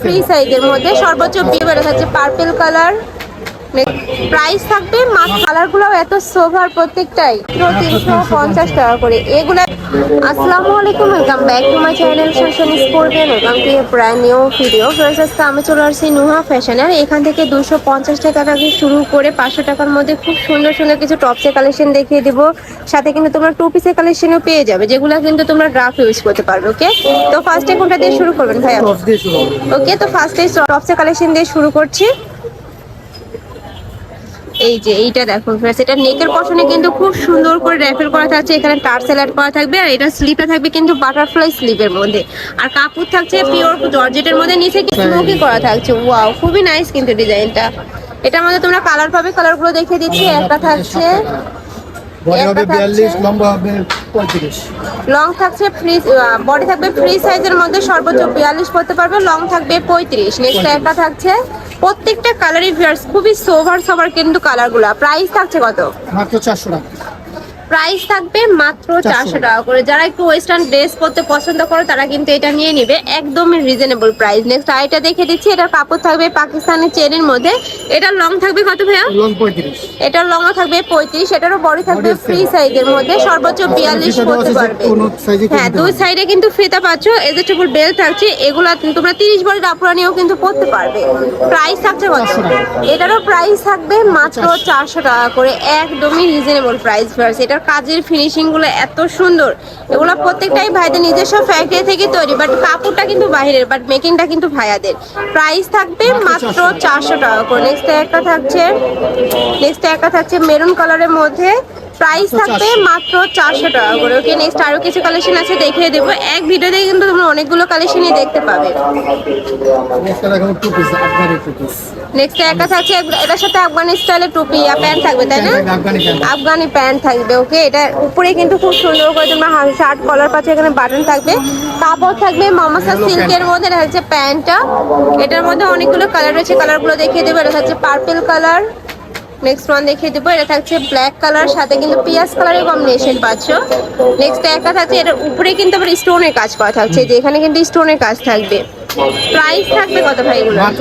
Free সাইজের মধ্যে সর্বোচ্চ বিয়ে বেড়ে থাকছে পার্পেল কালার প্রাইস থাকবে মাছ কালারগুলো এত সোভার প্রত্যেকটাই। তিনশো পঞ্চাশ টাকা করে। এগুলা আসসালামু আলাইকুম welcome back to my channel Shason sport welcome to a brand new video friends আজকে আমি চলে আসছি নুহা ফ্যাশনের এখান থেকে দুশো পঞ্চাশ টাকা থেকে শুরু করে পাঁচশো টাকার মধ্যে খুব সুন্দর সুন্দর কিছু টপসের কালেকশন দেখিয়ে দিব। সাথে কিন্তু তোমরা টু পিসের কালেকশনও পেয়ে যাবে যেগুলো কিন্তু তোমরা ড্রাফট ইউজ করতে পারবে ওকে তো ফার্স্টে কোনটা দিয়ে শুরু করবেন ভাইয়া? ওকে তো ফার্স্টে টপসের কালেকশন দিয়ে শুরু করছি। এই যে এইটা দেখুন ফ্রেন্ডস এটা নেকের পশনে কিন্তু খুব সুন্দর করে র্যাফেল করা থাকছে এখানে টার্সেল অ্যাড করা থাকবে আর এটা স্লিপে থাকবে কিন্তু বাটারফ্লাই স্লিপের মধ্যে। আর কাপড় থাকছে পিওর জর্জেটের মধ্যে নিচে স্মোকি করা থাকছে। ওয়াও খুবই নাইস কিন্তু ডিজাইনটা এটার মধ্যে তোমরা কালার পাবে কালারগুলো দেখিয়ে দিচ্ছি। একটা থাকছে লং থাকছে। ফ্রি বডি থাকবে ফ্রি সাইজের মধ্যে সর্বোচ্চ বিয়াল্লিশ করতে পারবে লং থাকবে পঁয়ত্রিশ। নেক্সট একটা থাকছে। প্রত্যেকটা কালারই ভিউয়ার্স খুবই সোভার সোভার কিন্তু কালারগুলা প্রাইস থাকছে কত? মাত্র চারশো টাকা। প্রাইস থাকবে মাত্র চারশো টাকা। করে। যারা একটু ওয়েস্টার্ন ড্রেস পরতে পছন্দ করে তারা কিন্তু এটা নিয়ে নিবে। একদমই রিজনেবল প্রাইস নেক্সট আইটা দেখে দিচ্ছি এটার কাপড় থাকবে পাকিস্তানের চেনের মধ্যে। এটার লং থাকবে কত ভাইয়া? এটার লংও থাকবে পঁয়ত্রিশ। এটারও বডি থাকবে ফ্রি. সাইজের মধ্যে। সর্বোচ্চ বিয়াল্লিশ করতে পারবে। হ্যাঁ দুই সাইডে কিন্তু ফিতা পাচ্ছ এজেস্টেবল বেল থাকছে। এগুলো তোমরা তিরিশ বডি কাপড় নিয়েও কিন্তু পরতে পারবে। প্রাইস থাকছে কত? এটারও প্রাইস থাকবে মাত্র চারশো। টাকা করে। একদমই রিজনেবল প্রাইস ফার্স এটার কাজের ফিনিশিংগুলো এত সুন্দর। এগুলো প্রত্যেকটাই ভাইদের নিজস্ব ফ্যাক্টরি থেকে তৈরি বাট কাপড়টা কিন্তু বাইরের বাট মেকিংটা কিন্তু ভাইয়াদের। প্রাইস থাকবে মাত্র চারশো টাকা। করে। নেক্সট একটা থাকছে নেক্সট একটা থাকছে মেরুন কালারের মধ্যে প্রাইস থাকবে মাত্র চারশো টাকা করে। ওকে নেক্সট আরও কিছু কালেকশন আছে দেখিয়ে দেবো। এক ভিডিওতে কিন্তু তোমরা অনেকগুলো কালেকশনই দেখতে পাবে। নেক্সট একটা থাকছে এটার সাথে আফগানি স্টাইলের টুপি আর প্যান্ট থাকবে তাই না? আফগানি প্যান্ট থাকবে ওকে এটা উপরে কিন্তু খুব সুন্দর করে তোমরা শার্ট কলার পাচ্ছে এখানে বাটন থাকবে। কাপড় থাকবে মামাসা সিল্কের মধ্যে এটা হচ্ছে প্যান্টটা এটার মধ্যে অনেকগুলো কালার রয়েছে কালারগুলো দেখিয়ে দেবো। এটা হচ্ছে পার্পল কালার নেক্সট ওয়ান দেখিয়ে দেবো, এটা থাকছে ব্ল্যাক কালার সাথে কিন্তু পিয়াজ কালারের কম্বিনেশন পাচ্ছ। নেক্সট একটা থাকছে, এটার উপরে কিন্তু আবার স্টোনের কাজ করা থাকছে যে এখানে কিন্তু স্টোনের কাজ থাকবে। প্রাইস থাকবে কত ভাই এগুলো মাত্র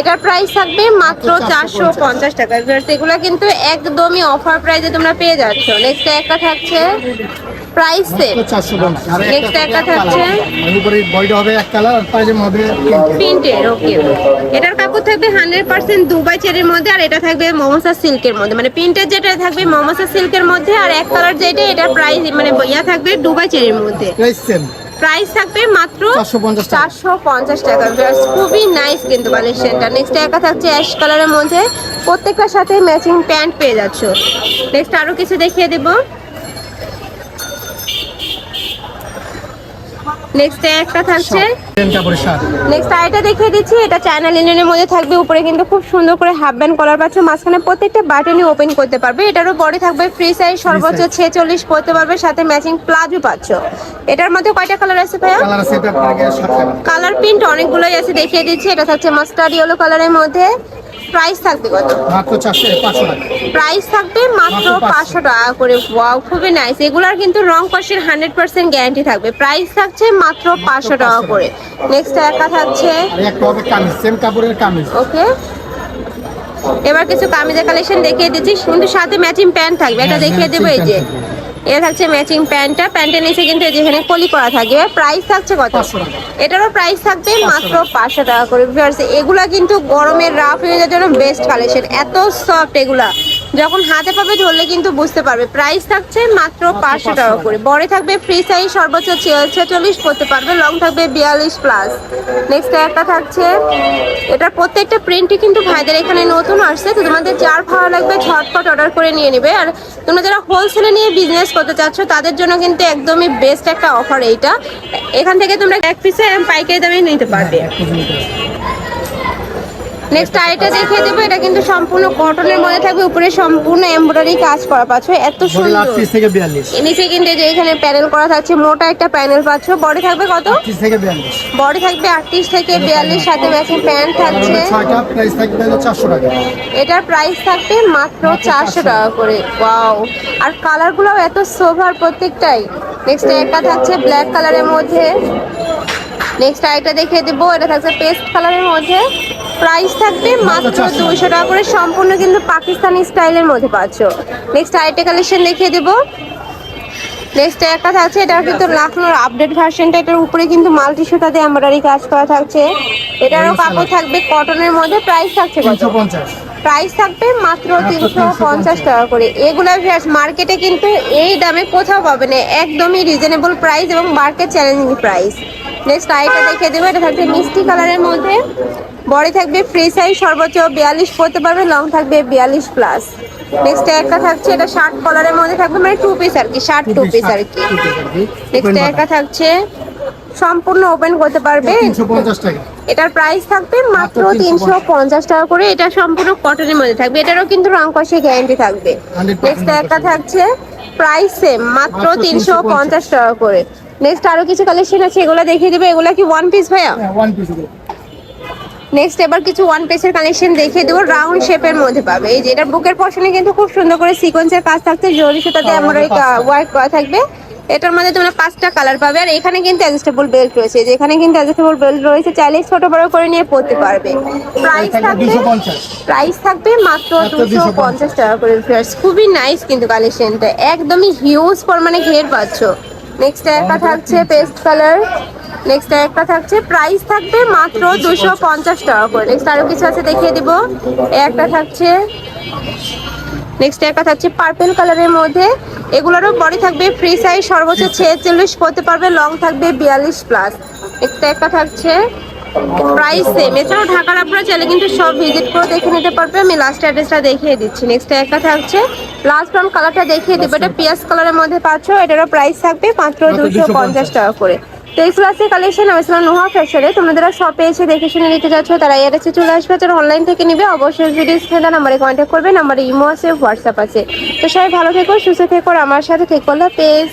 এটার প্রাইস থাকবে মাত্র চারশো পঞ্চাশ। টাকা। Viewers, এগুলো কিন্তু একদমই অফার প্রাইসে তোমরা পেয়ে যাচ্ছ। নেক্সট একটা থাকছে প্রাইস সেম আর একটা থাকছে। উপরে বডিটা হবে এক কালার আর পায়জামা হবে তিনটে। প্রিন্টের ওকে এটার কাপড় থাকবে হান্ড্রেড পার্সেন্ট দুবাই চেরির মধ্যে আর এটা থাকবে মমসা সিল্কের মধ্যে। মানে প্রিন্টের যেটা থাকবে মমসা সিল্কের মধ্যে আর এক কালার যেটা এটা প্রাইস মানে ইয়া থাকবে দুবাই চেরির মধ্যে। প্রাইস সেম প্রাইস থাকবে মাত্র চারশো পঞ্চাশ টাকা। খুবই নাইস কিন্তু কালেকশনটা। নেক্সট একা থাকছে অ্যাশ কালারের মধ্যে। প্রত্যেকটার সাথে ম্যাচিং প্যান্ট পেয়ে যাচ্ছ। নেক্সট আরও কিছু দেখিয়ে দেব। নেক্সট একটা থাকছে। নেক্সট আইটা দেখিয়ে দিচ্ছি এটা চায়না লিনেনের মধ্যে থাকবে। উপরে কিন্তু খুব সুন্দর করে হাফ ব্যান্ড কলার পাচ্ছ। মাঝখানে প্রত্যেকটা বাটনই ওপেন করতে পারবে। এটারও বডি থাকবে ফ্রি সাইজ সর্বোচ্চ ছেচল্লিশ করতে পারবে। সাথে ম্যাচিং প্লাজো পাচ্ছ। এটার মধ্যে কয়টা কালার আছে ভাইয়া? কালার প্রিন্ট অনেকগুলোই আছে দেখিয়ে দিচ্ছি। এটা থাকছে মাস্টার্ড ইয়েলো কালারের মধ্যে। প্রাইস থাকবে কত? মাত্র টাকা। প্রাইস থাকবে মাত্র মাত্র পাঁচশো। টাকা করে। ওয়াও খুবই নাইস এগুলার কিন্তু রং হান্ড্রেড পার্সেন্ট গ্যারান্টি থাকবে। প্রাইস থাকছে মাত্র পাঁচশো টাকা করে। নেক্সট একা থাকছে। আর একটা কামিজ সেম কাপড়ের কামিজ। ওকে এবার কিছু কামিজের কালেকশন দেখিয়ে দিচ্ছি। কিন্তু সাথে ম্যাচিং প্যান্ট থাকবে। এটা হ্যাঁ, দেখিয়ে দেবো এই যে। এটা থাকছে ম্যাচিং প্যান্টটা প্যান্টের নিচে কিন্তু যেখানে কলি করা থাকবে। প্রাইস থাকছে কত? এটারও প্রাইস থাকবে মাত্র পাঁচশো টাকা করে। এগুলা কিন্তু গরমের রাফ হয়ে যাওয়ার জন্য বেস্ট কালেকশন এত সফট এগুলা। যখন হাতে পাবে ধরলে কিন্তু বুঝতে পারবে। প্রাইস থাকছে মাত্র পাঁচশো টাকা করে। বড় থাকবে ফ্রি সাইজ সর্বোচ্চ ছেচল্লিশ করতে পারবে লং থাকবে বিয়াল্লিশ প্লাস নেক্সট একটা থাকছে এটা প্রত্যেকটা প্রিন্টই কিন্তু ভাইদের এখানে নতুন আসছে তো তোমাদের যার ভালো লাগবে ঝটপট অর্ডার করে নিয়ে নেবে। আর তোমরা যারা হোলসেলে নিয়ে বিজনেস করতে চাচ্ছ তাদের জন্য কিন্তু একদমই বেস্ট একটা অফার এইটা। এখান থেকে তোমরা এক পিসে পাইকারি দামে নিতে পারবে। নেক্সট আরেকটা দেখিয়ে দেবো। এটা কিন্তু সম্পূর্ণ কটনের মধ্যে থাকবে। উপরে সম্পূর্ণ এমব্রয়ডারি কাজ করা পাচ্ছ। এত সুন্দর। নিচে কিন্তু যে এখানে প্যানেল করা থাকছে মোটা একটা প্যানেল পাচ্ছ। বডি থাকবে কত? বডি থাকবে আটত্রিশ থেকে বিয়াল্লিশ সাথে ম্যাচিং প্যান্ট থাকছে। এটার প্রাইস থাকবে মাত্র চারশো। টাকা করে। ওয়াও আর কালারগুলো এত সোভার প্রত্যেকটাই। নেক্সট একটা থাকছে ব্ল্যাক কালারের মধ্যে। নেক্সট আরেকটা দেখিয়ে দেবো। এটা থাকছে পেস্ট কালারের মধ্যে। প্রাইস থাকবে মাত্র দুইশো টাকা করে সম্পূর্ণ কিন্তু পাকিস্তানি স্টাইলের মধ্যে পাচ্ছ। নেক্সট আরেকটা কালেকশন দেখিয়ে দেবো। নেক্সট একটা থাকছে এটা কিন্তু লাখনোর আপডেট ভার্সনটা এটার উপরে কিন্তু মাল্টি সুতাতে এমব্রয়ডারি কাজ করা থাকছে। এটারও কাপড় থাকবে কটনের মধ্যে প্রাইস থাকছে কত? প্রাইস থাকবে মাত্র তিনশো পঞ্চাশ টাকা করে। এগুলো মার্কেটে কিন্তু এই দামে কোথাও পাবে না একদমই রিজনেবল প্রাইস এবং মার্কেট চ্যালেঞ্জিং প্রাইস নেক্সট আইটা দেখে দেবো এটা থাকবে মিষ্টি কালারের মধ্যে। বড় থাকবে ফ্রি সাইজ সর্বোচ্চ বিয়াল্লিশ পড়তে পারবে লং থাকবে বিয়াল্লিশ প্লাস নেক্সট একটা থাকছে এটা শার্ট কলারের মধ্যে থাকবে মানে টু পিস আর কি শার্ট টু পিস আর কি। নেক্সট একটা থাকছে সম্পূর্ণ ওপেন করতে পারবে। এটার প্রাইস থাকবে মাত্র তিনশো পঞ্চাশ। টাকা করে এটা সম্পূর্ণ কটনের মধ্যে থাকবে এটারও কিন্তু রং কষে গ্যারান্টি থাকবে। 100% নেক্সট একটা থাকছে প্রাইস সেম মাত্র তিনশো পঞ্চাশ টাকা করে। নেক্সট আরও কিছু কালেকশন আছে এগুলো দেখিয়ে দেবো। এগুলো কি ওয়ান পিস ভাইয়া? হ্যাঁ ওয়ান পিস নেক্সট এবার কিছু ওয়ান পিসের কালেকশন দেখিয়ে দেবো রাউন্ড শেপের মধ্যে পাবে। এই যে এটা বুকের পশনে কিন্তু খুব সুন্দর করে সিকোয়েন্সের কাজ থাকছে জরি সুতাতে হ্যাঁ, আমরা পাঁচটা। ওয়ার্ক করা থাকবে। এটার মধ্যে তোমরা পাঁচটা কালার পাবে আর এখানে কিন্তু অ্যাডজাস্টেবল বেল্ট রয়েছে। যেখানে কিন্তু অ্যাডজাস্টেবল বেল্ট রয়েছে চাইলে ছোট বড় করে নিয়ে পড়তে পারবে। প্রাইস থাকবে প্রাইস থাকবে মাত্র দুশো পঞ্চাশ টাকা করে ফ্রেন্ডস খুবই নাইস কিন্তু কালেকশনটা একদমই হিউজ পরিমাণে ঘের পাচ্ছ। নেক্সট একটা থাকছে পেস্ট কালার নেক্সট একটা থাকছে প্রাইস থাকবে মাত্র দুশো পঞ্চাশ টাকা করে। নেক্সট আরও কিছু আছে দেখিয়ে দিব। একটা থাকছে নেক্সট একটা থাকছে পার্পেল কালারের মধ্যে। এগুলোরও বডি থাকবে ফ্রি সাইজ সর্বোচ্চ ছেচল্লিশ পড়তে পারবে লং থাকবে বিয়াল্লিশ প্লাস একটা একটা থাকছে প্রাইস সেম এছাড়াও ঢাকার আপনারা চাইলে কিন্তু সব ভিজিট করে দেখে নিতে পারবে। আমি লাস্ট অ্যাড্রেসটা দেখিয়ে দিচ্ছি। নেক্সট একটা থাকছে। লাস্ট ব্রাউন কালারটা দেখিয়ে দেবো। এটা পিয়াজ কালারের মধ্যে পাচ্ছ। এটারও প্রাইস থাকবে মাত্র দুশো পঞ্চাশ টাকা করে। তো এই ক্লাসের কালেকশন আমি ছিলাম নোহা ফ্যাশনে তোমরা যারা শপে এসে দেখে শুনে নিতে যাচ্ছ তারা এর এসে চলে আসবে। যারা অনলাইন থেকে নিবে অবশ্যই ভিডিও স্ক্রিনে নাম্বারে কন্ট্যাক্ট করবে। নাম্বারে ইমো আছে হোয়াটসঅ্যাপ আছে। তো সবাই ভালো থেকো সুস্থ থেকো আমার সাথে থেকো। পেজ